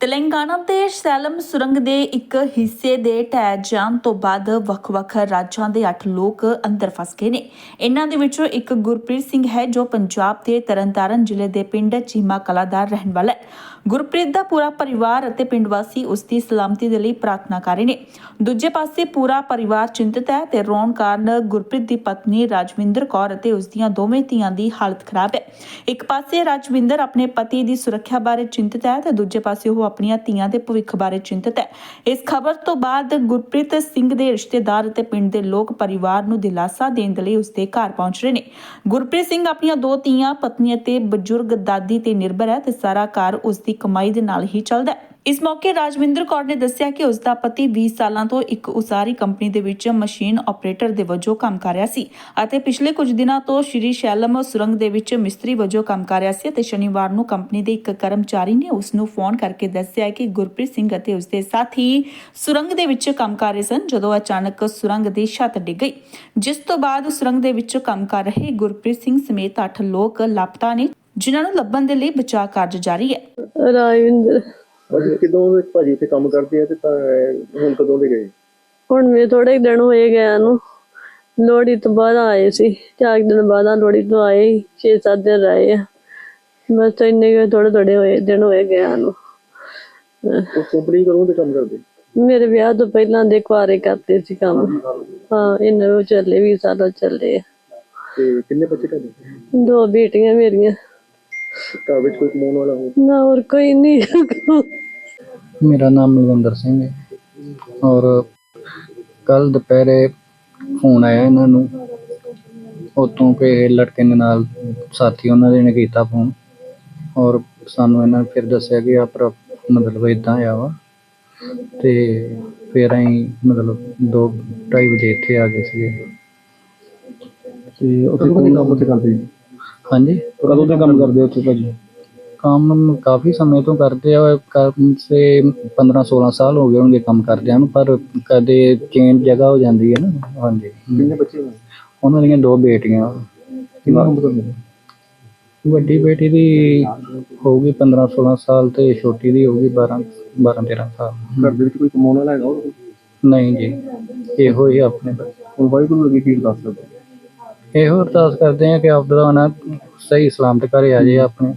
ਤੇਲੰਗਾਨਾ ਦੇ ਸੈਲਮ ਸੁਰੰਗ ਦੇ ਇੱਕ ਹਿੱਸੇ ਦੇ ਢਹਿ ਜਾਣ ਤੋਂ ਬਾਅਦ ਵੱਖ-ਵੱਖ ਰਾਜਾਂ ਦੇ 8 ਲੋਕ ਅੰਦਰ ਫਸ ਗਏ ਨੇ। ਇਹਨਾਂ ਦੇ ਵਿੱਚੋਂ ਇੱਕ ਗੁਰਪ੍ਰੀਤ ਸਿੰਘ ਹੈ ਜੋ ਪੰਜਾਬ ਦੇ ਤਰਨਤਾਰਨ ਜ਼ਿਲ੍ਹੇ ਦੇ ਪਿੰਡ ਚੀਮਾ ਕਲਾ ਦਾ ਰਹਿਣ ਵਾਲਾ ਹੈ। ਗੁਰਪ੍ਰੀਤ ਦਾ ਪੂਰਾ ਪਰਿਵਾਰ ਅਤੇ ਪਿੰਡ ਵਾਸੀ ਉਸ ਦੀ ਸਲਾਮਤੀ ਦੇ ਲਈ ਪ੍ਰਾਰਥਨਾ ਕਰ ਰਹੇ ਨੇ। ਦੂਜੇ ਪਾਸੇ ਪੂਰਾ ਪਰਿਵਾਰ ਚਿੰਤਤ ਹੈ ਤੇ ਰੋਣ ਕਾਰਨ ਗੁਰਪ੍ਰੀਤ ਦੀ ਪਤਨੀ ਰਾਜਵਿੰਦਰ ਕੌਰ ਅਤੇ ਉਸ ਦੀਆਂ ਦੋਵੇਂ ਧੀਆਂ ਦੀ ਹਾਲਤ ਖਰਾਬ ਹੈ। ਇੱਕ ਪਾਸੇ ਰਾਜਵਿੰਦਰ ਆਪਣੇ ਪਤੀ ਦੀ ਸੁਰੱਖਿਆ ਬਾਰੇ ਚਿੰਤਤ ਹੈ ਤੇ ਦੂਜੇ ਪਾਸੇ ਉਹ ਆਪਣੀਆਂ ਧੀਆਂ ਦੇ ਭਵਿੱਖ ਬਾਰੇ ਚਿੰਤਤ ਹੈ। ਇਸ ਖਬਰ ਤੋਂ ਬਾਅਦ ਗੁਰਪ੍ਰੀਤ ਸਿੰਘ ਦੇ ਰਿਸ਼ਤੇਦਾਰ ਅਤੇ ਪਿੰਡ ਦੇ ਲੋਕ ਪਰਿਵਾਰ ਨੂੰ ਦਿਲਾਸਾ ਦੇਣ ਦੇ ਲਈ ਉਸਦੇ ਘਰ ਪਹੁੰਚ ਰਹੇ ਨੇ। ਗੁਰਪ੍ਰੀਤ ਸਿੰਘ ਆਪਣੀਆਂ ਦੋ ਧੀਆਂ, ਪਤਨੀ ਅਤੇ ਬਜ਼ੁਰਗ ਦਾਦੀ ਤੇ ਨਿਰਭਰ ਹੈ ਤੇ ਸਾਰਾ ਘਰ ਉਸਦੀ ਕਮਾਈ ਦੇ ਨਾਲ ਹੀ ਚੱਲਦਾ ਹੈ। ਇਸ ਮੌਕੇ ਰਾਜਵਿੰਦਰ ਕੌਰ ਨੇ ਦੱਸਿਆ ਕਿ ਉਸ ਦਾ ਪਤੀ 20 ਸਾਲਾਂ ਤੋਂ ਇੱਕ ਉਸਾਰੀ ਕੰਪਨੀ ਦੇ ਵਿੱਚ ਮਸ਼ੀਨ ਆਪਰੇਟਰ ਦੇ ਵਜੋਂ ਕੰਮ ਕਰ ਰਿਹਾ ਸੀ ਅਤੇ ਪਿਛਲੇ ਕੁਝ ਦਿਨਾਂ ਤੋਂ ਸ਼੍ਰੀ ਸ਼ੈਲਮ ਸੁਰੰਗ ਦੇ ਵਿੱਚ ਮਿਸਤਰੀ ਵਜੋਂ ਕੰਮ ਕਰ ਰਿਹਾ ਸੀ ਅਤੇ ਸ਼ਨੀਵਾਰ ਨੂੰ ਕੰਪਨੀ ਦੇ ਇੱਕ ਕਰਮਚਾਰੀ ਨੇ ਉਸ ਨੂੰ ਫੋਨ ਕਰਕੇ ਦੱਸਿਆ ਕਿ ਗੁਰਪ੍ਰੀਤ ਸਿੰਘ ਅਤੇ ਉਸ ਦੇ ਸਾਥੀ ਸੁਰੰਗ ਦੇ ਵਿੱਚ ਕੰਮ ਕਰ ਰਹੇ ਸਨ, ਜਦੋਂ ਅਚਾਨਕ ਸੁਰੰਗ ਦੀ ਛੱਤ ਡਿੱਗ ਗਈ। ਜਿਸ ਤੋਂ ਬਾਅਦ ਸੁਰੰਗ ਦੇ ਵਿੱਚ ਕੰਮ ਕਰ ਰਹੇ ਗੁਰਪ੍ਰੀਤ ਸਿੰਘ ਸਮੇਤ 8 ਲੋਕ ਲਾਪਤਾ ਨੇ, ਜਿਨ੍ਹਾਂ ਨੂੰ ਲੱਭਣ ਦੇ ਲਈ ਬਚਾਅ ਕਾਰਜ ਜਾਰੀ ਹੈ। ਰਾਜਵਿੰਦਰ ਭਾਜੀ ਕਿਦੋਂ ਦੇ ਭਾਜੀ ਇੱਥੇ ਕੰਮ ਕਰਦੇ ਆ ਤੇ ਤਾਂ ਹੁਣ ਕਦੋਂ ਦੇ ਗਏ? ਹੁਣ ਮੇਰੇ ਥੋੜੇ ਦਿਨ ਹੋਏ ਗਿਆ ਨੂੰ। ਲੋਹੜੀ ਤੋਂ ਬਾਅਦ ਆਏ ਸੀ। ਚਾਰ ਕੁ ਦਿਨ ਬਾਅਦ ਆ ਲੋਹੜੀ ਤੋਂ ਆਏ 6-7 ਦਿਨ ਰਹੇ ਆ। ਬਸ ਤਾਂ ਇੰਨੇ ਥੋੜੇ ਥੋੜੇ ਹੋਏ ਦਿਨ ਹੋਏ ਗਿਆ ਨੂੰ। ਉਹ ਕੰਪਨੀ ਕਦੋਂ ਦੇ ਕੰਮ ਕਰਦੇ? ਮੇਰੇ ਵਿਆਹ ਤੋਂ ਪਹਿਲਾਂ ਦੇ ਕੁਆਰੇ ਕਰਦੇ ਸੀ ਕੰਮ। ਹਾਂ ਇਹਨਾਂ ਨੂੰ ਚੱਲੇ ਵੀ ਸਾਡਾ ਚੱਲੇ। ਤੇ ਕਿੰਨੇ ਬੱਚੇ ਤੁਹਾਡੇ? ਦੋ ਬੇਟੀਆਂ ਮੇਰੀਆਂ। ਘਰ ਵਿੱਚ ਕੋਈ ਕਮਾਉਣ ਵਾਲਾ ਹੋ ਨਾ ਹੋਰ ਕੋਈ ਨਹੀਂ। ਮੇਰਾ ਨਾਮ ਮਲਵਿੰਦਰ ਸਿੰਘ ਹੈ। ਔਰ ਕੱਲ ਦੁਪਹਿਰੇ ਫੋਨ ਆਇਆ ਇਹਨਾਂ ਨੂੰ। ਉਤੋਂ ਕਿ ਇਹ ਲੜਕੇ ਦੇ ਨਾਲ ਸਾਥੀ ਉਹਨਾਂ ਦੇ ਨੇ ਕੀਤਾ ਫੋਨ। ਔਰ ਸਾਨੂੰ ਇਹਨਾਂ ਨੇ ਫਿਰ ਦੱਸਿਆ ਕਿ ਆ ਮਤਲਬ ਇਦਾਂ ਆ ਵਾ। ਤੇ ਫਿਰ ਅਸੀਂ ਮਤਲਬ 2 ਢਾਈ ਵਜੇ ਇੱਥੇ ਆ ਗਏ ਸੀਗੇ। ਤੇ ਉੱਥੇ ਕੋਈ ਕੰਮ ਉੱਥੇ ਕਰਦੇ ਹਾਂਜੀ। ਕਦੋਂ ਦੇ ਕੰਮ ਕਰਦੇ ਉੱਥੇ ਭਾਜੀ? ਕੰਮ ਕਾਫੀ ਸਮੇਂ ਤੋਂ ਕਰਦੇ ਆ ਕੰਮ ਸੇ 15 16 ਸਾਲ ਹੋ ਗਏ ਹੋਣਗੇ ਕੰਮ ਕਰਦਿਆਂ ਨੂੰ ਪਰ ਕਦੇ ਚੇਂਜ ਜਗ੍ਹਾ ਹੋ ਜਾਂਦੀ ਹੈ ਨਾ। ਹਾਂਜੀ। ਕਿੰਨੇ ਬੱਚੇ ਨੇ ਉਹਨਾਂ ਦੀਆਂ ਦੋ ਬੇਟੀਆਂ। ਕਿੰਨਾ ਕੰਮ ਕਰਦੇ ਵੱਡੀ ਬੇਟੀ ਦੀ ਹੋਊਗੀ 15 16 ਸਾਲ ਤੇ ਛੋਟੀ ਦੀ ਹੋਊਗੀ 12 12 13 ਸਾਲ। ਘਰ ਦੇ ਵਿੱਚ ਕੋਈ ਕਮਾਉਣ ਵਾਲਾ ਹੈਗਾ? ਨਹੀਂ ਜੀ ਇਹੋ ਹੀ ਆਪਣੇ। ਹੁਣ ਵਾਹਿਗੁਰੂ ਅੱਗੇ ਕੀ ਅਰਦਾਸ ਕਰਦੇ ਇਹੋ ਅਰਦਾਸ ਕਰਦੇ ਆ ਕਿ ਆਪ ਨਾ ਸਹੀ ਸਲਾਮਤ ਘਰੇ ਆ ਜੇ ਆਪਣੇ।